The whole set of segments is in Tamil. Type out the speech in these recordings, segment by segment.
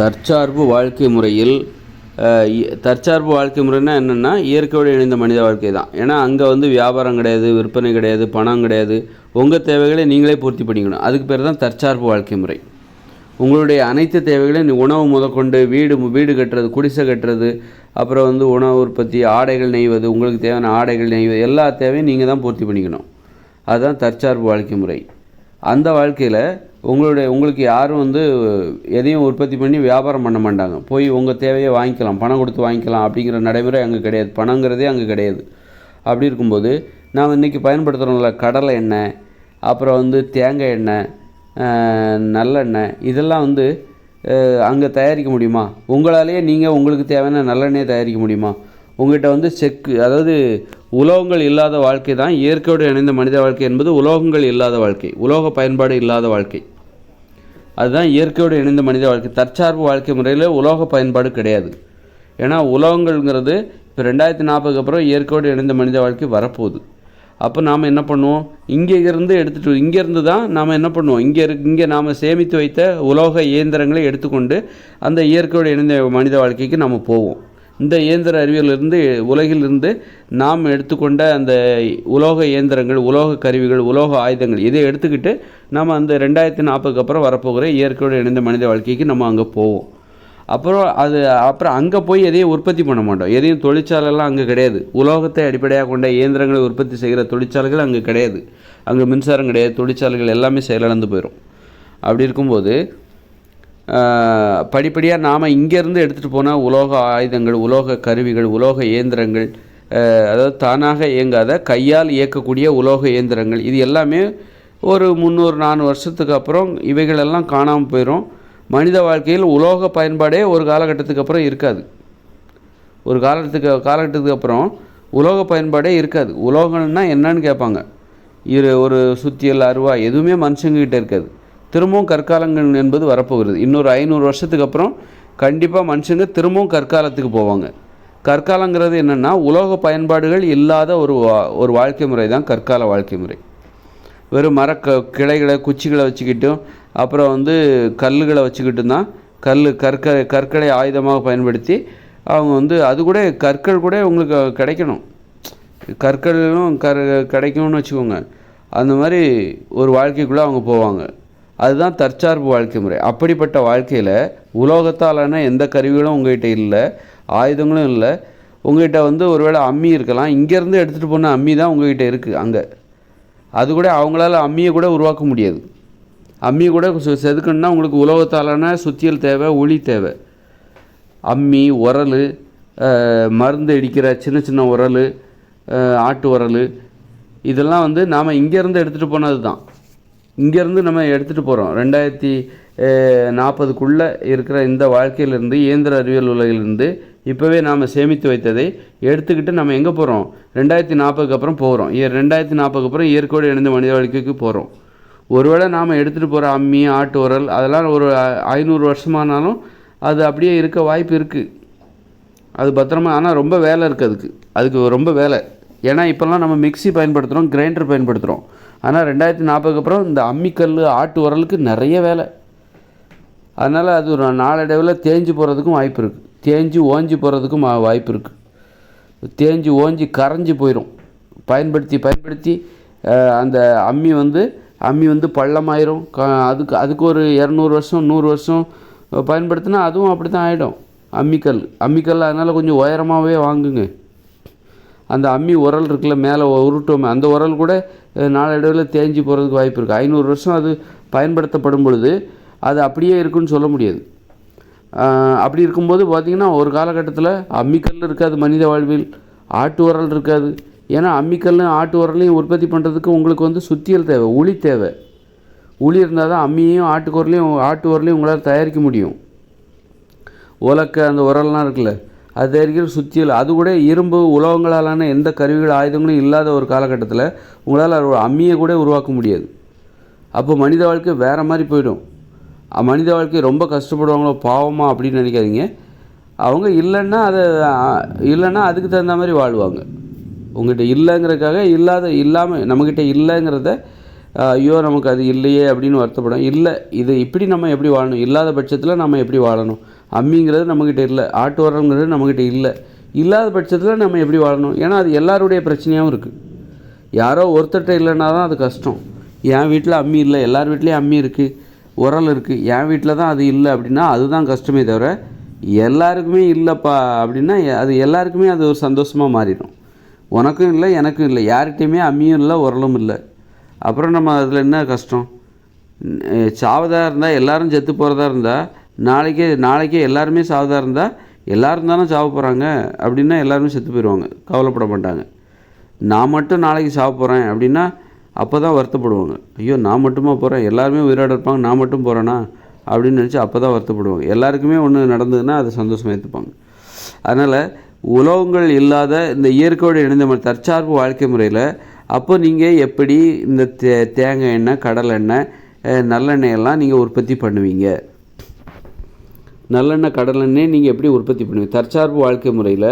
தற்சார்பு வாழ்க்கை முறையில் தற்சார்பு வாழ்க்கை முறைன்னா என்னென்னா இயற்கையோடு இணைந்த மனித வாழ்க்கை தான். ஏன்னா அங்கே வந்து வியாபாரம் கிடையாது விற்பனை கிடையாது பணம் கிடையாது. உங்கள் தேவைகளை நீங்களே பூர்த்தி பண்ணிக்கணும். அதுக்கு பேர் தான் தற்சார்பு வாழ்க்கை முறை. உங்களுடைய அனைத்து தேவைகளையும் உணவு முதற்கொண்டு வீடு வீடு கட்டுறது குடிசை கட்டுறது அப்புறம் வந்து உணவு உற்பத்தி ஆடைகள் நெய்வது உங்களுக்கு தேவையான ஆடைகள் நெய்வது எல்லா தேவையும் நீங்கள் தான் பூர்த்தி பண்ணிக்கணும். அதுதான் தற்சார்பு வாழ்க்கை முறை. அந்த வாழ்க்கையில் உங்களுடைய உங்களுக்கு யாரும் வந்து எதையும் உற்பத்தி பண்ணி வியாபாரம் பண்ண மாட்டாங்க. போய் உங்கள் தேவையை வாங்கிக்கலாம் பணம் கொடுத்து வாங்கிக்கலாம் அப்படிங்கிற நடைமுறை அங்கே கிடையாது. பணங்கிறதே அங்கே கிடையாது. அப்படி இருக்கும்போது நாம் இன்றைக்கி பயன்படுத்துகிறோம்ல கடலை எண்ணெய் அப்புறம் வந்து தேங்காய் எண்ணெய் நல்லெண்ணெய் இதெல்லாம் வந்து அங்கே தயாரிக்க முடியுமா? உங்களாலேயே நீங்கள் உங்களுக்கு தேவையான நல்லெண்ணெயை தயாரிக்க முடியுமா? உங்கள்கிட்ட வந்து செக்கு அதாவது உலோகங்கள் இல்லாத வாழ்க்கை தான் இயற்கையோடு இணைந்த மனித வாழ்க்கை என்பது உலோகங்கள் இல்லாத வாழ்க்கை உலோக பயன்பாடு இல்லாத வாழ்க்கை. அதுதான் இயற்கையோடு இணைந்த மனித வாழ்க்கை. தற்சார்பு வாழ்க்கை முறையில் உலோக பயன்பாடு கிடையாது. ஏன்னா உலோகங்கள்ங்கிறது இப்போ ரெண்டாயிரத்தி நாற்பதுக்கு அப்புறம் இயற்கையோடு இணைந்த மனித வாழ்க்கை வரப்போகுது. அப்போ நாம் என்ன பண்ணுவோம்? இங்கே இருந்து எடுத்துகிட்டு இங்கேருந்து தான் நாம் என்ன பண்ணுவோம்? இங்கே இரு இங்கே நாம் சேமித்து வைத்த உலோக இயந்திரங்களை எடுத்துக்கொண்டு அந்த இயற்கையோடு இணைந்த மனித வாழ்க்கைக்கு நாம் போவோம். இந்த இயந்திர அறிவியலிருந்து உலகிலிருந்து நாம் எடுத்துக்கொண்ட அந்த உலோக இயந்திரங்கள் உலோக கருவிகள் உலோக ஆயுதங்கள் இதை எடுத்துக்கிட்டு நம்ம அந்த ரெண்டாயிரத்தி நாற்பதுக்கு அப்புறம் வரப்போகிற இயற்கையோடு இணைந்த மனித வாழ்க்கைக்கு நம்ம அங்கே போவோம். அப்புறம் அது அப்புறம் அங்கே போய் எதையும் உற்பத்தி பண்ண மாட்டோம். எதையும் தொழிற்சாலைலாம் அங்கே கிடையாது. உலோகத்தை அடிப்படையாக கொண்ட இயந்திரங்களை உற்பத்தி செய்கிற தொழிற்சாலைகள் அங்கே கிடையாது. அங்கே மின்சாரம் கிடையாது. தொழிற்சாலைகள் எல்லாமே செயலிழந்து போயிடும் அப்படி இருக்கும்போது படிப்படியாக நாம் இங்கேருந்து எடுத்துகிட்டு போனால் உலோக ஆயுதங்கள் உலோக கருவிகள் உலோக இயந்திரங்கள் அதாவது தானாக இயங்காத கையால் இயக்கக்கூடிய உலோக இயந்திரங்கள். இது எல்லாமே ஒரு முந்நூறு நானூறு வருஷத்துக்கு அப்புறம் இவைகளெல்லாம் காணாமல் போயிடும் மனித வாழ்க்கையில் உலோக பயன்பாடே ஒரு காலகட்டத்துக்கு அப்புறம் இருக்காது. ஒரு காலத்துக்கு காலகட்டத்துக்கு அப்புறம் உலோக பயன்பாடே இருக்காது. உலோகம்னா என்னன்னு கேட்பாங்க. இரு ஒரு சுத்தியல் அருவா எதுவுமே மனுஷங்கக்கிட்ட இருக்காது. திரும்பவும் கற்காலங்கள் என்பது வரப்போகிறது. இன்னொரு ஐநூறு வருஷத்துக்கு அப்புறம் கண்டிப்பாக மனுஷங்க திரும்பவும் கற்காலத்துக்கு போவாங்க. கற்காலங்கிறது என்னென்னா உலோக பயன்பாடுகள் இல்லாத ஒரு வா- ஒரு வாழ்க்கை முறை தான் கற்கால வாழ்க்கை முறை. வெறும் மர க கிளைகளை குச்சிகளை வச்சுக்கிட்டும் அப்புறம் வந்து கல்லுகளை வச்சுக்கிட்டும் தான் கல் கற்க கற்களை ஆயுதமாக பயன்படுத்தி அவங்க வந்து அது கூட கற்கள் கூட உங்களுக்கு கிடைக்கணும். கற்களும் கர் கிடைக்கும்னு வச்சுக்கோங்க. அந்த மாதிரி ஒரு வாழ்க்கைக்குள்ளே அவங்க போவாங்க. அதுதான் தற்சார்பு வாழ்க்கை முறை. அப்படிப்பட்ட வாழ்க்கையில் உலோகத்தாலான எந்த கருவிகளும் உங்கள்கிட்ட இல்லை ஆயுதங்களும் இல்லை. உங்கள்கிட்ட வந்து ஒருவேளை அம்மி இருக்கலாம். இங்கேருந்து எடுத்துகிட்டு போன அம்மி தான் உங்கள்கிட்ட இருக்குது அங்கே. அது கூட அவங்களால அம்மியை கூட உருவாக்க முடியாது. அம்மி கூட செதுக்கணுன்னா உங்களுக்கு உலோகத்தாலான சுத்தியல் தேவை ஒளி தேவை. அம்மி உரல் மருந்து அடிக்கிற சின்ன சின்ன உரல் ஆட்டு உரல் இதெல்லாம் வந்து நாம் இங்கேருந்து எடுத்துகிட்டு போனது தான் இங்கேருந்து நம்ம எடுத்துகிட்டு போகிறோம் ரெண்டாயிரத்தி நாற்பதுக்குள்ளே இருக்கிற இந்த வாழ்க்கையிலிருந்து இயந்திர அறிவியல் உலகிலிருந்து இப்போவே நாம் சேமித்து வைத்ததை எடுத்துக்கிட்டு நம்ம எங்கே போகிறோம் ரெண்டாயிரத்தி நாற்பதுக்கு அப்புறம் போகிறோம் ரெண்டாயிரத்தி நாற்பதுக்கு அப்புறம் இயற்கையோடு இணைந்த மனித வாழ்க்கைக்கு போகிறோம் ஒருவேளை நாம் எடுத்துகிட்டு போகிற அம்மி ஆட்டு உரல் அதெல்லாம் ஒரு ஐநூறு வருஷமானாலும் அது அப்படியே இருக்க வாய்ப்பு இருக்குது அது பத்திரமா ஆனால் ரொம்ப வேலை இருக்குது அதுக்கு. அதுக்கு ரொம்ப வேலை. ஏன்னா இப்போல்லாம் நம்ம மிக்ஸி பயன்படுத்துகிறோம் கிரைண்டர் பயன்படுத்துகிறோம் ஆனால் ரெண்டாயிரத்தி நாற்பதுக்கு அப்புறம் இந்த அம்மிக்கல் ஆட்டு உரலுக்கு நிறைய வேலை. அதனால் அது ஒரு நாளடைவில் தேஞ்சு போகிறதுக்கும் வாய்ப்பு இருக்குது தேஞ்சு ஓஞ்சி போகிறதுக்கும் வாய்ப்பு இருக்குது தேஞ்சு ஓஞ்சி கரைஞ்சி போயிடும் பயன்படுத்தி பயன்படுத்தி அந்த அம்மி வந்து அம்மி வந்து பள்ளமாயிரும். க அதுக்கு அதுக்கு ஒரு இரநூறு வருஷம் நூறு வருஷம் பயன்படுத்தினா அதுவும் அப்படி தான் ஆகிடும் அம்மிக்கல் அம்மிக்கல் அதனால் கொஞ்சம் உயரமாகவே வாங்குங்க. அந்த அம்மி உரல் இருக்குல்ல மேலே உருட்டோமே அந்த உரல் கூட நாளடைவில் தேஞ்சு போகிறதுக்கு வாய்ப்பு இருக்குது ஐநூறு வருஷம் அது பயன்படுத்தப்படும் பொழுது அது அப்படியே இருக்குன்னு சொல்ல முடியாது. அப்படி இருக்கும்போது பார்த்திங்கன்னா ஒரு காலகட்டத்தில் அம்மிக்கல் இருக்காது மனித வாழ்வில் ஆட்டு உரல் இருக்காது. ஏன்னா அம்மிக்கல்லும் ஆட்டு உரலையும் உற்பத்தி பண்ணுறதுக்கு உங்களுக்கு வந்து சுத்தியல் தேவை உளி தேவை. உளி இருந்தால் தான் அம்மியையும் ஆட்டுக்குரலையும் ஆட்டு உரலையும் உங்களால் தயாரிக்க முடியும். உலக்க அந்த உரல்லாம் இருக்குல்ல அது அருகில் சுத்தியல் அது கூட இரும்பு உலோகங்களாலான எந்த கருவிகள் ஆயுதங்களும் இல்லாத ஒரு காலகட்டத்தில் உங்களால் ஒரு அம்மியை கூட உருவாக்க முடியாது. அப்போ மனித வாழ்க்கை வேறு மாதிரி போயிடும். மனித வாழ்க்கை ரொம்ப கஷ்டப்படுவாங்களோ பாவமா அப்படின்னு நினைக்காதீங்க. அவங்க இல்லைன்னா அதை இல்லைன்னா அதுக்கு தகுந்த மாதிரி வாழ்வாங்க. உங்ககிட்ட இல்லைங்கிறதுக்காக இல்லாத இல்லாமல் நம்மக்கிட்ட இல்லைங்கிறத ஐயோ நமக்கு அது இல்லையே அப்படின்னு வருத்தப்படும் இல்லை இது இப்படி நம்ம எப்படி வாழணும்? இல்லாத பட்சத்தில் நம்ம எப்படி வாழணும்? அம்மிங்கிறது நம்மக்கிட்ட இல்லை. ஆட்டு உரங்கிறது நம்மக்கிட்ட இல்லை. இல்லாத பட்சத்தில் நம்ம எப்படி வாழணும்? ஏன்னா அது எல்லாருடைய பிரச்சனையாகவும் இருக்குது யாரோ ஒருத்தர்கிட்ட இல்லைன்னா தான் அது கஷ்டம். என் வீட்டில் அம்மி இல்லை. எல்லார் வீட்லேயும் அம்மி இருக்குது உரல் இருக்குது என் வீட்டில் தான் அது இல்லை அப்படின்னா அதுதான் கஷ்டமே தவிர எல்லாருக்குமே இல்லைப்பா அப்படின்னா அது எல்லாருக்குமே அது ஒரு சந்தோஷமாக மாறிடும். உனக்கும் இல்லை எனக்கும் இல்லை. யார்கிட்டையுமே அம்மியும் இல்லை உரலும் இல்லை. அப்புறம் நம்ம அதில் என்ன கஷ்டம்? சாவதாக இருந்தால் எல்லாரும் செத்து போகிறதா இருந்தால் நாளைக்கே நாளைக்கே எல்லாருமே சாவதாக இருந்தால் எல்லாரும் தானே சாவ போகிறாங்க அப்படின்னா எல்லாருமே செத்து போயிடுவாங்க கவலைப்பட மாட்டாங்க. நான் மட்டும் நாளைக்கு சாவ போகிறேன் அப்படின்னா அப்போ தான் வருத்தப்படுவாங்க. ஐயோ நான் மட்டுமா போகிறேன் எல்லாருமே உயிரோட இருப்பாங்க நான் மட்டும் போகிறேன்னா அப்படின்னு நினச்சி அப்போ தான் வருத்தப்படுவாங்க. எல்லாருக்குமே ஒன்று நடந்ததுன்னா அதை சந்தோஷமாக ஏற்றுப்பாங்க அதனால் உலோகங்கள் இல்லாத இந்த இயற்கையோடு இணைந்த மாதிரி தற்சார்பு வாழ்க்கை முறையில் அப்போ நீங்கள் எப்படி இந்த தே தேங்காய் எண்ணெய் கடலை எண்ணெய் நல்லெண்ணெய் எல்லாம் நீங்கள் உற்பத்தி பண்ணுவீங்க? நல்லெண்ணெய் கடலெண்ணெய் நீங்கள் எப்படி உற்பத்தி பண்ணுவீங்க? தற்சார்பு வாழ்க்கை முறையில்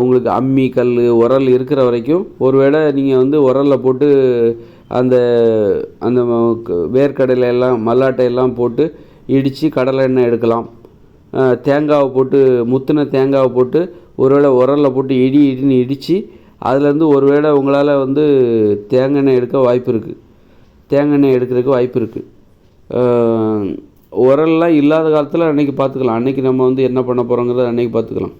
உங்களுக்கு அம்மி கல் உரல் இருக்கிற வரைக்கும் ஒருவேளை நீங்கள் வந்து உரலில் போட்டு அந்த அந்த க- வேர்க்கடலை எல்லாம் மல்லாட்டை எல்லாம் போட்டு இடித்து கடலை எண்ணெய் எடுக்கலாம் தேங்காவை போட்டு முத்தின தேங்காவை போட்டு ஒருவேளை உரலில் போட்டு இடி இடின்னு இடித்து அதுலேருந்து ஒருவேளை உங்களால் வந்து தேங்காய் எண்ணெய் எடுக்க வாய்ப்பு இருக்குது தேங்காய் எண்ணெய் எடுக்கிறதுக்கு வாய்ப்பு இருக்குது உரல்லாம் இல்லாத காலத்தில் அன்றைக்கி பார்த்துக்கலாம் அன்றைக்கி நம்ம வந்து என்ன பண்ண போகிறோங்கிறத அன்றைக்கி பார்த்துக்கலாம்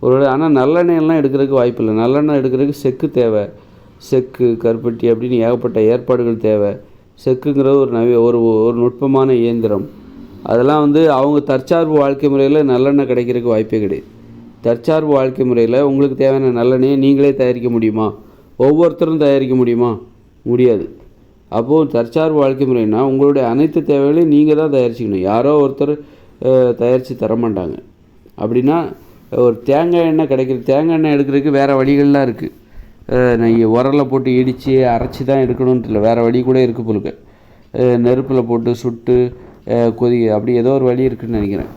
ஒரு ஆனால் நல்லெண்ணெயெல்லாம் எடுக்கிறதுக்கு வாய்ப்பு இல்லை. நல்லெண்ணெய் எடுக்கிறதுக்கு செக்கு தேவை. செக்கு கருப்பட்டி அப்படின்னு ஏகப்பட்ட ஏற்பாடுகள் தேவை. செக்குங்கிறது ஒரு நவி ஒரு ஒரு நுட்பமான இயந்திரம். அதெல்லாம் வந்து அவங்க தற்சார்பு வாழ்க்கை முறையில் நல்லெண்ணெய் கிடைக்கிறதுக்கு வாய்ப்பே கிடையாது. தற்சார்பு வாழ்க்கை முறையில் உங்களுக்கு தேவையான நல்லெண்ணெயை நீங்களே தயாரிக்க முடியுமா? ஒவ்வொருத்தரும் தயாரிக்க முடியுமா? முடியாது. அப்போது தற்சார்பு வாழ்க்கை முறைன்னா உங்களுடைய அனைத்து தேவைகளையும் நீங்கள் தான் தயாரிச்சுக்கணும். யாரோ ஒருத்தர் தயாரித்து தர மாட்டாங்க. அப்படின்னா ஒரு தேங்காய் எண்ணெய் கிடைக்கிற தேங்காய் எண்ணெய் எடுக்கிறதுக்கு வேறு வழிகள்லாம் இருக்குது நீங்கள் உரலை போட்டு இடித்து அரைச்சி தான் எடுக்கணுன்ட்டு இல்லை வேறு வழி கூட இருக்குது போலுக்கு நெருப்பில் போட்டு சுட்டு கொதி அப்படி ஏதோ ஒரு வழி இருக்குதுன்னு நினைக்கிறேன்.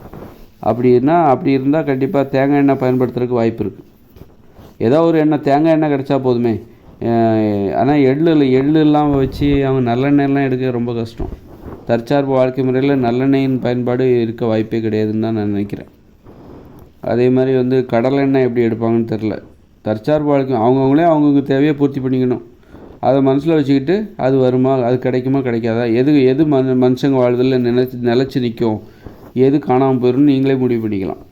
அப்படின்னா அப்படி இருந்தால் கண்டிப்பாக தேங்காய் எண்ணெய் பயன்படுத்துறதுக்கு வாய்ப்பு இருக்குது ஏதோ ஒரு எண்ணெய் தேங்காய் எண்ணெய் கிடச்சா போதுமே. ஆனால் எள்ளு இல்லை எள்ளு இல்லாமல் வச்சு அவங்க நல்லெண்ணெய்லாம் எடுக்க ரொம்ப கஷ்டம். தற்சார்பு வாழ்க்கை முறையில் நல்லெண்ணெயின் பயன்பாடு இருக்க வாய்ப்பே கிடையாதுன்னு தான் நான் நினைக்கிறேன். அதே மாதிரி வந்து கடலெண்ணெய் எப்படி எடுப்பாங்கன்னு தெரில தற்சார்பு வாழ்க்கை அவங்கவுங்களே அவங்கவுங்க தேவையை பூர்த்தி பண்ணிக்கணும். அதை மனசில் வச்சுக்கிட்டு அது வருமா அது கிடைக்குமா கிடைக்காதா? எது எது மனு மனுஷங்க வாழ்தலில் நினைச்சு நிலச்சி நிற்கும்? எது காணாமல் போயிடும்னு நீங்களே முடிவு பண்ணிக்கலாம்.